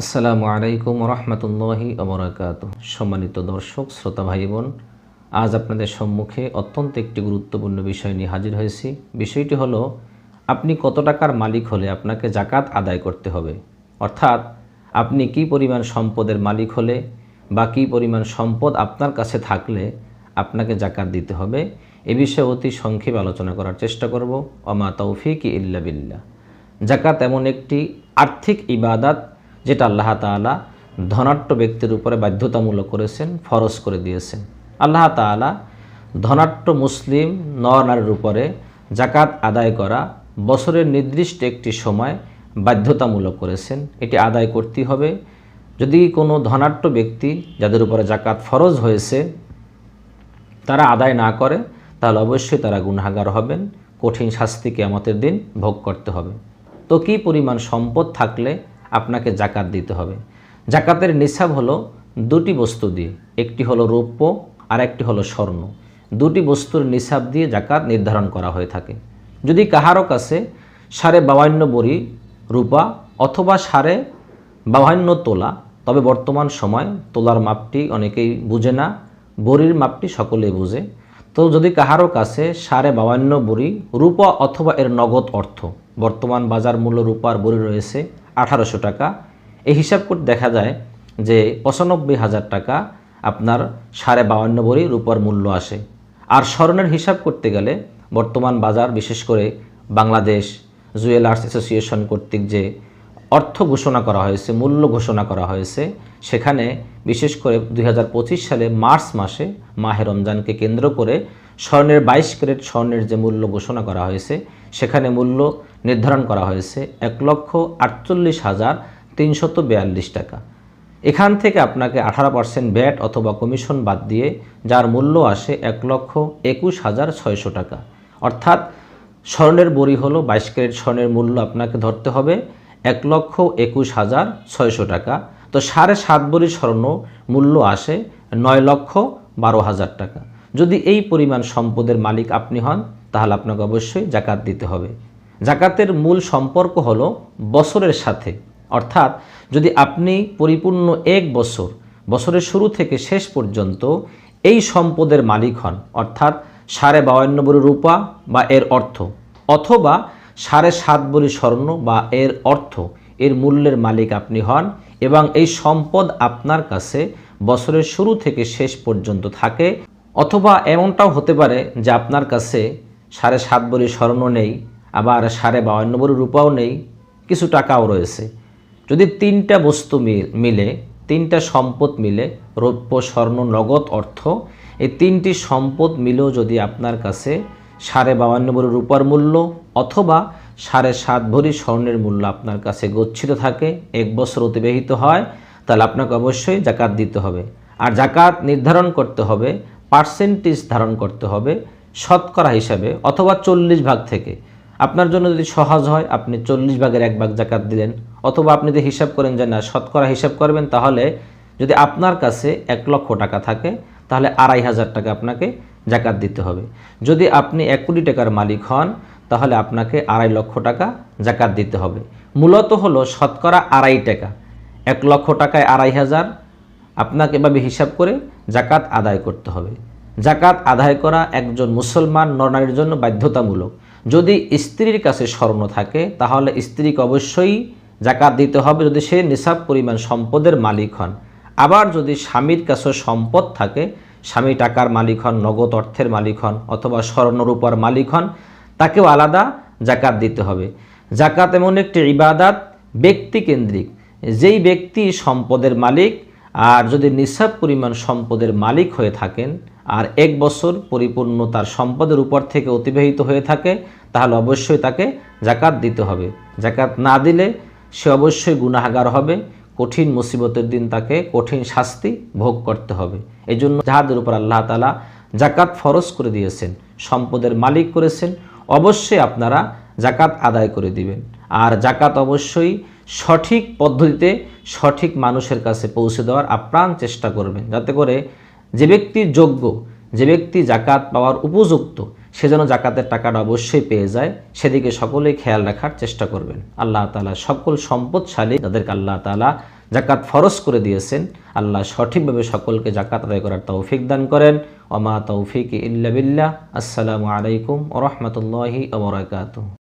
আসসালামু আলাইকুম রহমতুল্লাহি অবরাকাত সম্মানিত দর্শক, শ্রোতা ভাই বোন আজ আপনাদের সম্মুখে অত্যন্ত একটি গুরুত্বপূর্ণ বিষয় নিয়ে হাজির হয়েছি। বিষয়টি হলো, আপনি কত টাকার মালিক হলে আপনাকে জাকাত আদায় করতে হবে? অর্থাৎ, আপনি কি পরিমাণ সম্পদের মালিক হলে বা কী পরিমাণ সম্পদ আপনার কাছে থাকলে আপনাকে জাকাত দিতে হবে? এ বিষয়ে অতি সংক্ষেপে আলোচনা করার চেষ্টা করব। অমা তৌফিক ইল্লা বিল্লাহ। জাকাত এমন একটি আর্থিক ইবাদাত যেটা আল্লাহ তাআলা ধনাট্য ব্যক্তির উপরে বাধ্যতামূলক করেছেন, ফরজ করে দিয়েছেন। আল্লাহ তাআলা ধনাট্য মুসলিম, নর নারীর উপরে জাকাত আদায় করা বছরের নির্দিষ্ট একটি সময় বাধ্যতামূলক করেছেন। এটি আদায় করতেই হবে। যদি কোনো ধনাট্য ব্যক্তি যাদের উপরে জাকাত ফরজ হয়েছে, তারা আদায় না করে, তাহলে অবশ্যই তারা গুণাগার হবেন। কঠিন শাস্তিকে কেয়ামতের দিন ভোগ করতে হবে। তো কী পরিমাণ সম্পদ থাকলে আপনাকে জাকাত দিতে হবে। জাকাতের নিসাব হলো দুটি বস্তু দিয়ে, একটি হলো রৌপ্য আর একটি হলো স্বর্ণ। দুটি বস্তুর নিসাব দিয়ে জাকাত নির্ধারণ করা হয়ে থাকে। যদি কাহারও কাছে সাড়ে বাবান্ন বড়ি রূপা অথবা সাড়ে বাহান্ন তোলা, তবে বর্তমান সময় তোলার মাপটি অনেকেই বুঝে না, বড়ির মাপটি সকলেই বুঝে, তো যদি কাহারও কাছে সাড়ে বাবান্ন বড়ি রূপা অথবা এর নগদ অর্থ, বর্তমান বাজার মূল্য রূপার বড়ি রয়েছে আঠারোশো টাকা। এই হিসাব করতে দেখা যায় যে পঁচানব্বই হাজার টাকা আপনার সাড়ে বাউান্ন বড়ি রূপার মূল্য আসে। আর স্বর্ণের হিসাব করতে গেলে বর্তমান বাজার, বিশেষ করে বাংলাদেশ জুয়েলার্স অ্যাসোসিয়েশন কর্তৃক যে অর্থ ঘোষণা করা হয়েছে, মূল্য ঘোষণা করা হয়েছে, সেখানে বিশেষ করে দুই হাজার পঁচিশ সালে মার্চ মাসে, মাহে রমজানকে কেন্দ্র করে স্বর্ণের বাইশ ক্যারেট স্বর্ণের যে মূল্য ঘোষণা করা হয়েছে, সেখানে মূল্য নির্ধারণ করা হয়েছে এক লক্ষ আটচল্লিশ হাজার তিনশত বিয়াল্লিশ টাকা। এখান থেকে আপনাকে আঠারো পার্সেন্ট ভ্যাট অথবা কমিশন বাদ দিয়ে যার মূল্য আসে এক লক্ষ একুশ হাজার ছয়শো টাকা। অর্থাৎ স্বর্ণের বড়ি হলো বাইশ ক্যারেট স্বর্ণের মূল্য আপনাকে ধরতে হবে এক লক্ষ একুশ হাজার ছয়শো টাকা। তো সাড়ে সাত বড়ি স্বর্ণ মূল্য আসে নয় লক্ষ বারো হাজার টাকা। যদি এই পরিমাণ সম্পদের মালিক আপনি হন, তাহলে আপনাকে অবশ্যই জাকাত দিতে হবে। জাকাতের মূল সম্পর্ক হলো বছরের সাথে। অর্থাৎ যদি আপনি পরিপূর্ণ এক বছর, বছরের শুরু থেকে শেষ পর্যন্ত এই সম্পদের মালিক হন, অর্থাৎ সাড়ে বাউান্ন বড়ি রূপা বা এর অর্থ, অথবা সাড়ে সাত বড়ি স্বর্ণ বা এর অর্থ, এর মূল্যের মালিক আপনি হন এবং এই সম্পদ আপনার কাছে বছরের শুরু থেকে শেষ পর্যন্ত থাকে, অথবা এমনটাও হতে পারে যে আপনার কাছে সাড়ে সাত বড়ি স্বর্ণ নেই আবার সাড়ে বাউান্ন বড়ি রূপাও নেই, কিছু টাকাও রয়েছে। যদি তিনটা বস্তু মিলে তিনটা সম্পদ মিলে, রৌপ্য, স্বর্ণ, নগদ অর্থ, এই তিনটি সম্পদ মিলেও যদি আপনার কাছে সাড়ে বাউান্ন ভরি রূপার মূল্য অথবা সাড়ে সাত ভরি স্বর্ণের মূল্য আপনার কাছে গচ্ছিত থাকে, এক বছর অতিবাহিত হয়, তাহলে আপনাকে অবশ্যই জাকাত দিতে হবে। আর জাকাত নির্ধারণ করতে হবে পার্সেন্টেজ ধারণ করতে হবে শতকরা হিসাবে অথবা চল্লিশ ভাগ থেকে। আপনার জন্য যদি সহজ হয়, আপনি চল্লিশ ভাগের এক ভাগ জাকাত দিলেন, অথবা আপনি যদি হিসাব করেন যে না, শতকরা হিসাব করবেন, তাহলে যদি আপনার কাছে এক লক্ষ টাকা থাকে, তাহলে আড়াই হাজার টাকা আপনাকে জাকাত দিতে হবে। যদি আপনি এক কোটি টাকার মালিক হন, তাহলে আপনাকে আড়াই লক্ষ টাকা জাকাত দিতে হবে। মূলত হলো শতকরা আড়াই টাকা। এক লক্ষ টাকায় আড়াই হাজার, আপনাকে এভাবে হিসাব করে জাকাত আদায় করতে হবে। জাকাত আদায় করা একজন মুসলমান নরনারীর জন্য বাধ্যতামূলক। যদি স্ত্রীর কাছে স্বর্ণ থাকে, তাহলে স্ত্রীকে অবশ্যই জাকাত দিতে হবে যদি সে নিসাব পরিমাণ সম্পদের মালিক হন। আবার যদি স্বামীর কাছে সম্পদ থাকে, স্বামী টাকার মালিক হন, নগদ অর্থের মালিক হন, অথবা স্বর্ণরূপার মালিক হন, তাকেও আলাদা জাকাত দিতে হবে। জাকাত এমন একটি ইবাদাত ব্যক্তিকেন্দ্রিক। যেই ব্যক্তি সম্পদের মালিক, আর যদি নিঃসাব পরিমাণ সম্পদের মালিক হয়ে থাকেন আর এক বছর পরিপূর্ণ তার সম্পদের উপর থেকে অতিবাহিত হয়ে থাকে, তাহলে অবশ্যই তাকে জাকাত দিতে হবে। জাকাত না দিলে সে অবশ্যই গুনাহাগার হবে, কঠিন মুসিবতের দিন তাকে কঠিন শাস্তি ভোগ করতে হবে। এই জন্য যাহাদের উপর আল্লাহ তালা জাকাত ফরজ করে দিয়েছেন, সম্পদের মালিক করেছেন, অবশ্যই আপনারা জাকাত আদায় করে দিবেন। আর জাকাত অবশ্যই সঠিক পদ্ধতিতে সঠিক মানুষের কাছে পৌঁছে দেওয়ার আপ্রাণ চেষ্টা করবেন, যাতে করে যে ব্যক্তি যোগ্য, যে ব্যক্তি জাকাত পাওয়ার উপযুক্ত, সে যেন জাকাতের টাকাটা অবশ্যই পেয়ে যায়, সেদিকে সকলেই খেয়াল রাখার চেষ্টা করবেন। আল্লাহ তালা সকল সম্পদশালী, যাদেরকে আল্লাহ তালা জাকাত ফরজ করে দিয়েছেন, আল্লাহ সঠিকভাবে সকলকে জাকাত আদায় করার তৌফিক দান করেন। ওমা তৌফিক ইল্লা বিল্লাহ। আসসালামু আলাইকুম ওরহমতুল্লাহি আবরাকাত